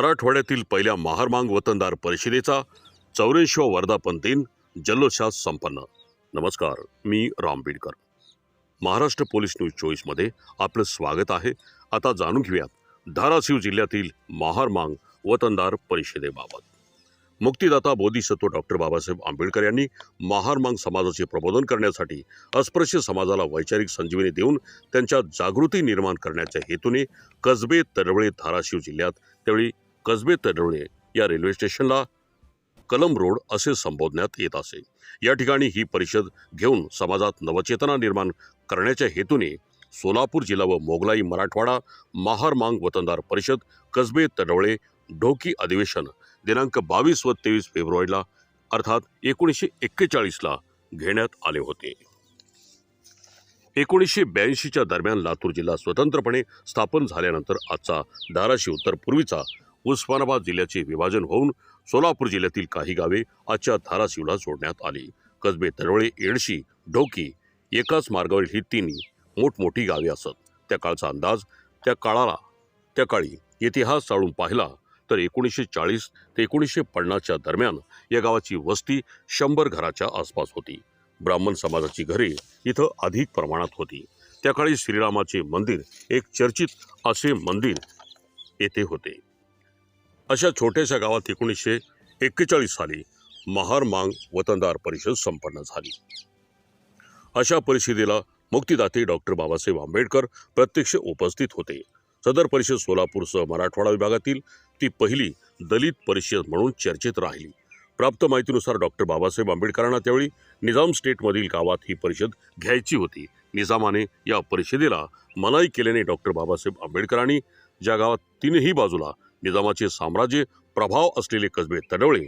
मराठवाड्यातील पहिल्या महारमांग वतनदार परिषदेचा चौऱ्याऐंशीवा वर्धापन दिन जल्लोषात संपन्न. नमस्कार मी राम बिडकर. महाराष्ट्र पोलीस न्यूज चोवीसमध्ये आपलं स्वागत आहे. आता जाणून घेऊयात धाराशिव जिल्ह्यातील महारमांग वतनदार परिषदेबाबत. मुक्तिदाता बोधिसत्व डॉक्टर बाबासाहेब आंबेडकर यांनी महारमांग समाजाचे प्रबोधन करण्यासाठी अस्पृश्य समाजाला वैचारिक संजीवनी देऊन त्यांच्या जागृती निर्माण करण्याच्या हेतूने कसबे तरवळे धाराशिव जिल्ह्यात त्यावेळी कसबे तडवळे या रेल्वे स्टेशनला कलम रोड असे संबोधण्यात येत असे. या ठिकाणी ही परिषद घेऊन समाजात नवचेतना निर्माण करण्याच्या हेतूने सोलापूर जिल्हा व मोगलाई मराठवाडा महारमांग वतनदार परिषद कसबे तडवळे ढोकी अधिवेशन दिनांक बावीस व तेवीस फेब्रुवारीला अर्थात एकोणीसशे एक्केचाळीसला घेण्यात आले होते. एकोणीसशे ब्याऐंशीच्या दरम्यान लातूर जिल्हा स्वतंत्रपणे स्थापन झाल्यानंतर आजचा धाराशिव तर पूर्वीचा उस्मानाबाद जिल्ह्याचे विभाजन होऊन सोलापूर जिल्ह्यातील काही गावे आजच्या धाराशिवला जोडण्यात आली. कसबे तरोळे येडशी ढोकी एकाच मार्गावरील ही तिन्ही मोठमोठी गावे असत. त्या काळचा अंदाज त्या काळाला त्या काळी इतिहास चाळून पाहिला तर एकोणीसशे चाळीस ते एकोणीसशे पन्नासच्या दरम्यान या गावाची वस्ती शंभर घराच्या आसपास होती. ब्राह्मण समाजाची घरे इथं अधिक प्रमाणात होती. त्या काळी श्रीरामाचे मंदिर एक चर्चित असे मंदिर येथे होते. अशा छोट्याशा गावात एकोणीसशे एक्केचाळीस साली महार मांग वतनदार परिषद संपन्न झाली. अशा परिषदेला मुक्तिदाते डॉक्टर बाबासाहेब आंबेडकर प्रत्यक्ष उपस्थित होते. सदर परिषद सोलापूरसह मराठवाडा विभागातील ती पहिली दलित परिषद म्हणून चर्चेत राहिली. प्राप्त माहितीनुसार डॉक्टर बाबासाहेब आंबेडकरांना त्यावेळी निजाम स्टेटमधील गावात ही परिषद घ्यायची होती. निजामाने या परिषदेला मनाई केल्याने डॉक्टर बाबासाहेब आंबेडकरांनी ज्या गावात तीनही बाजूला निजामाचे साम्राज्य प्रभाव असलेले कसबे तडवळे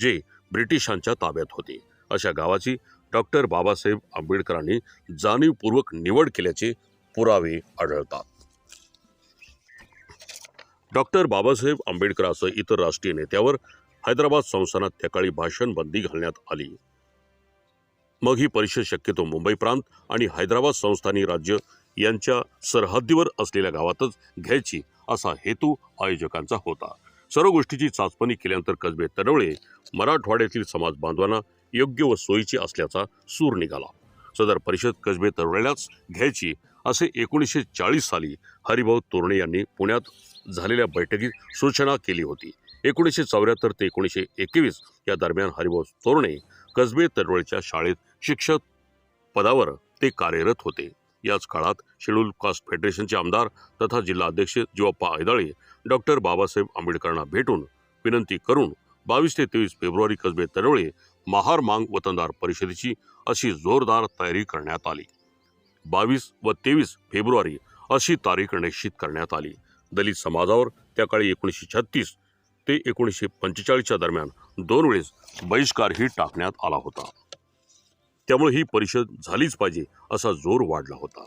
जे ब्रिटिशांच्या ताब्यात होते. अशा गावाची डॉक्टर बाबासाहेब आंबेडकरांनी जाणीवपूर्वक निवड केल्याचे पुरावे आढळतात. डॉक्टर बाबासाहेब आंबेडकरांसह इतर राष्ट्रीय नेत्यावर हैदराबाद संस्थानात त्याकाळी भाषण बंदी घालण्यात आली. मग ही परिषद शक्यतो मुंबई प्रांत आणि हैदराबाद संस्थानी राज्य यांच्या सरहद्दीवर असलेल्या गावातच घ्यायची असा हेतू आयोजकांचा होता. सर्व गोष्टीची चाचपणी केल्यानंतर कसबे तडवळे मराठवाड्यातील समाज बांधवांना योग्य व सोयीची असल्याचा सूर निघाला. सदर परिषद कसबे तडवळ्यालाच घ्यायची असे एकोणीसशे चाळीस साली हरिभाऊ तोरणे यांनी पुण्यात झालेल्या बैठकीत सूचना केली होती. एकोणीसशे चौऱ्याहत्तर ते एकोणीसशे एकवीस या दरम्यान हरिभाऊ तोरणे कसबे तडवळच्या शाळेत शिक्षक पदावर ते कार्यरत होते. याच काळात शेड्यूल कास्ट फेडरेशनचे आमदार तथा जिल्हाध्यक्ष ऐदाळे डॉक्टर बाबासाहेब आंबेडकरांना भेटून विनंती करून बावीस ते तेवीस फेब्रुवारी कसबे तडवळे महार मांग वतनदार परिषदेची अशी जोरदार तयारी करण्यात आली. बावीस व तेवीस फेब्रुवारी अशी तारीख निश्चित करण्यात आली. दलित समाजावर त्या काळी एकोणीसशे छत्तीस ते एकोणीसशे पंचेचाळीसच्या दरम्यान दोन वेळेस बहिष्कारही टाकण्यात आला होता. त्यामुळे ही परिषद झालीच पाहिजे असा जोर वाढला होता.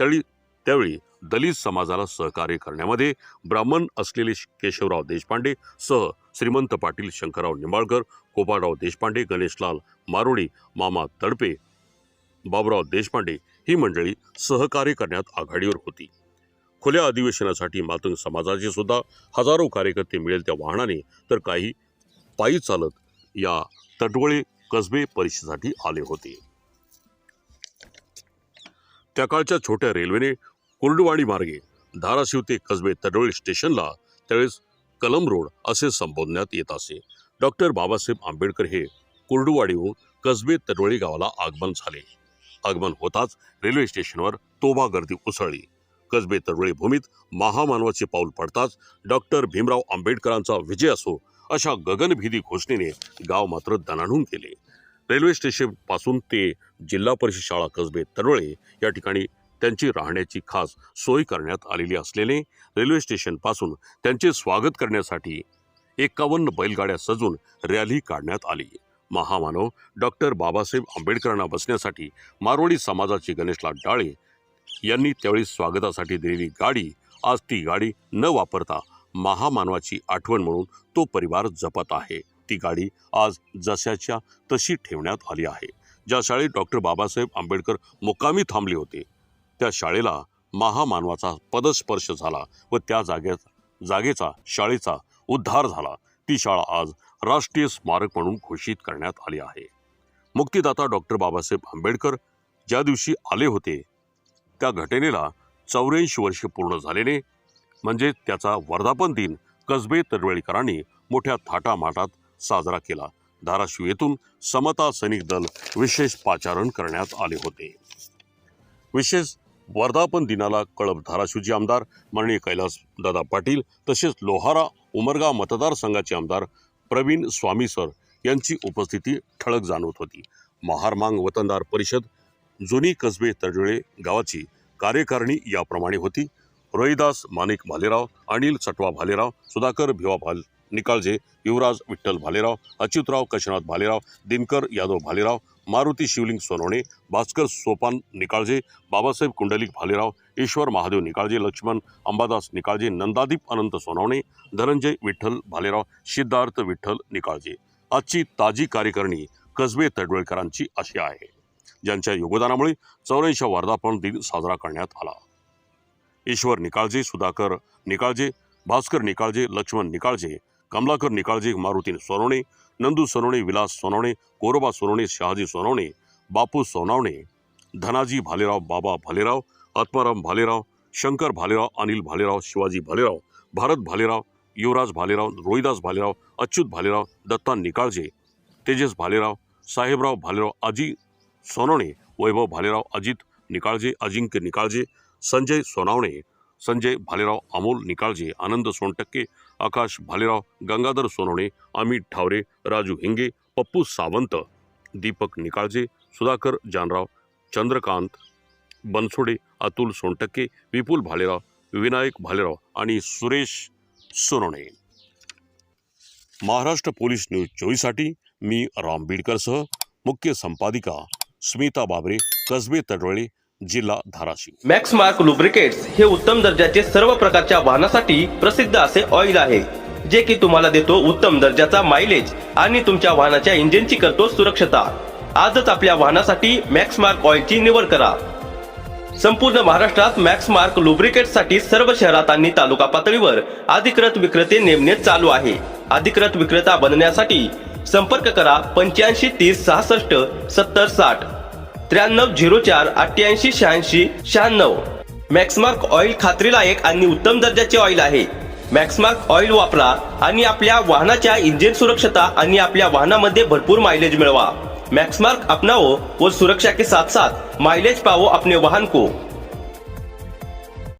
त्यावेळी त्यावेळी दलित समाजाला सहकार्य करण्यामध्ये ब्राह्मण असलेले केशवराव देशपांडे सह श्रीमंत पाटील शंकरराव निंबाळकर गोपाळराव देशपांडे गणेशलाल मारोडी मामा तडपे बाबराव देशपांडे ही मंडळी सहकार्य करण्यात आघाडीवर होती. खुल्या अधिवेशनासाठी मातंग समाजाचे सुद्धा हजारो कार्यकर्ते मिळेल त्या वाहनाने तर काही पायी चालत या तटवळे कसबे परिषदेसाठी आले होते. त्या काळच्या छोट्या रेल्वेने कुर्डुवाडी मार्गे धाराशिव ते कसबे तडोळी स्टेशनला त्यावेळेस कलम रोड असे संबोधण्यात येत असे. डॉक्टर बाबासाहेब आंबेडकर हे कुर्डुवाडीहून कसबे तडोळी गावाला आगमन झाले. आगमन होताच रेल्वे स्टेशनवर तोबा गर्दी उसळली. कसबे तडोळी भूमीत महामानवाचे पाऊल पडताच डॉक्टर भीमराव आंबेडकरांचा विजय असो अशा गगनभेदी घोषणेने गाव मात्र दणाणून गेले. रेल्वे स्टेशनपासून ते जिल्हा परिषद शाळा कसबे तडवळे या ठिकाणी त्यांची राहण्याची खास सोय करण्यात आलेली असलेले रेल्वे स्टेशनपासून त्यांचे स्वागत करण्यासाठी एकावन्न बैलगाड्या सजून रॅली काढण्यात आली. महामानव डॉक्टर बाबासाहेब आंबेडकरांना बसण्यासाठी मारवाडी समाजाचे गणेशलाल डाळे यांनी त्यावेळी स्वागतासाठी दिलेली गाडी आज ती गाडी न वापरता महामानवाची आठवण म्हणून तो परिवार जपत आहे. ती गाडी आज जशाच्या तशी ठेवण्यात आली आहे. ज्या शाळेत डॉक्टर बाबासाहेब आंबेडकर मुक्कामी थांबले होते त्या शाळेला महामानवाचा पदस्पर्श झाला व त्या जागे जागेचा शाळेचा उद्धार झाला. ती शाळा आज राष्ट्रीय स्मारक म्हणून घोषित करण्यात आली आहे. मुक्तिदाता डॉक्टर बाबासाहेब आंबेडकर ज्या दिवशी आले होते त्या घटनेला चौऱ्याऐंशी वर्षे पूर्ण झालेले म्हणजे त्याचा वर्धापन दिन कसबे तडवेळीकरांनी मोठ्या थाटामाटात साजरा केला. धाराशिव येथून समता सैनिक दल विशेष पाचारण करण्यात आले होते. विशेष वर्धापन दिनाला कळब धाराशिवचे आमदार माननीय कैलास दादा पाटील तसेच लोहारा उमरगा मतदारसंघाचे आमदार प्रवीण स्वामी सर यांची उपस्थिती ठळक जाणवत होती. महारमांग वतनदार परिषद जुनी कसबे तडळे गावाची कार्यकारिणी याप्रमाणे होती. रोहिदास माणिक भालेराव अनिल सटवा भालेराव सुधाकर भिवा भाल निकाळजे युवराज विठ्ठल भालेराव अच्युतराव काशीनाथ भालेराव दिनकर यादव भालेराव मारुती शिवलिंग सोनवणे भास्कर सोपान निकाळजे बाबासाहेब कुंडलिक भालेराव ईश्वर महादेव निकाळजे लक्ष्मण अंबादास निकाळजे नंदादीप अनंत सोनवणे धनंजय विठ्ठल भालेराव सिद्धार्थ विठ्ठल निकाळजे आजची ताजी कार्यकारिणी कसबे तडवळकरांची अशी आहे ज्यांच्या योगदानामुळे चौऱ्याऐंशी वर्धापन दिन साजरा करण्यात आला. ईश्वर निकाळजे सुधाकर निकाळजे भास्कर निकाळजे लक्ष्मण निकाळजे कमलाकर निकाळजे मारुती सोनवणे नंदू सोनवणे विलास सोनवणे कोरोबा सोनवणे शहाजी सोनवणे बापू सोनावणे धनाजी भालेराव बाबा भालेराव आत्माराम भालेराव शंकर भालेराव अनिल भालेराव शिवाजी भालेराव भारत भालेराव युवराज भालेराव रोहिदास भालेराव अच्युत भालेराव दत्ता निकाळजे तेजस भालेराव साहेबराव भालेराव अजी सोनवणे वैभव भालेराव अजित निकाळजे अजिंक्य निकाळजे संजय सोनावणे संजय भालेराव अमोल निकाळजे आनंद सोनटक्के आकाश भालेराव गंगाधर सोनवणे अमित ठावरे राजू हिंगे पप्पू सावंत दीपक निकाळजे सुधाकर जानराव चंद्रकांत बनसोडे अतुल सोनटक्के विपुल भालेराव विनायक भालेराव आणि सुरेश सोनवणे. महाराष्ट्र पोलीस न्यूज चोवीससाठी मी राम बीडकरसह मुख्य संपादिका स्मिता बाबरे कसबे तडवळे जिल्हा धाराशिव. मॅक्स मार्क लुब्रिकेट्स हे उत्तम दर्जाचे सर्व प्रकारच्या वाहनासाठी प्रसिद्ध असे ऑइल आहे जे की तुम्हाला देतो उत्तम दर्जाचा मायलेज आणि तुमच्या वाहनाच्या इंजिनची करतो सुरक्षता. आजच आपल्या वाहनासाठी मॅक्स मार्क ऑइलची निवड करा. संपूर्ण महाराष्ट्रात मॅक्स मार्क लुब्रिकेट्ससाठी सर्व शहरात आणि तालुका पातळीवर अधिकृत विक्रेते नेमणे चालू आहे. अधिकृत विक्रेता बनण्यासाठी संपर्क करा पंच्याऐंशी तीस सहासष्ट सत्तर साठ. त्र्याण्णव झिरो चार अठ्ठ्याऐंशी शहाऐंशी शहाण्णव. मॅक्समार्क ऑइल खात्रीलायक आणि उत्तम दर्जाचे ऑइल आहे. मॅक्समार्क ऑइल वापरा आणि आपल्या वाहनाच्या इंजिन सुरक्षता आणि आपल्या वाहनामध्ये भरपूर माइलेज मिळवा. मैक्समार्क अपनाओ और सुरक्षा के साथ साथ माइलेज पाओ अपने वाहन को.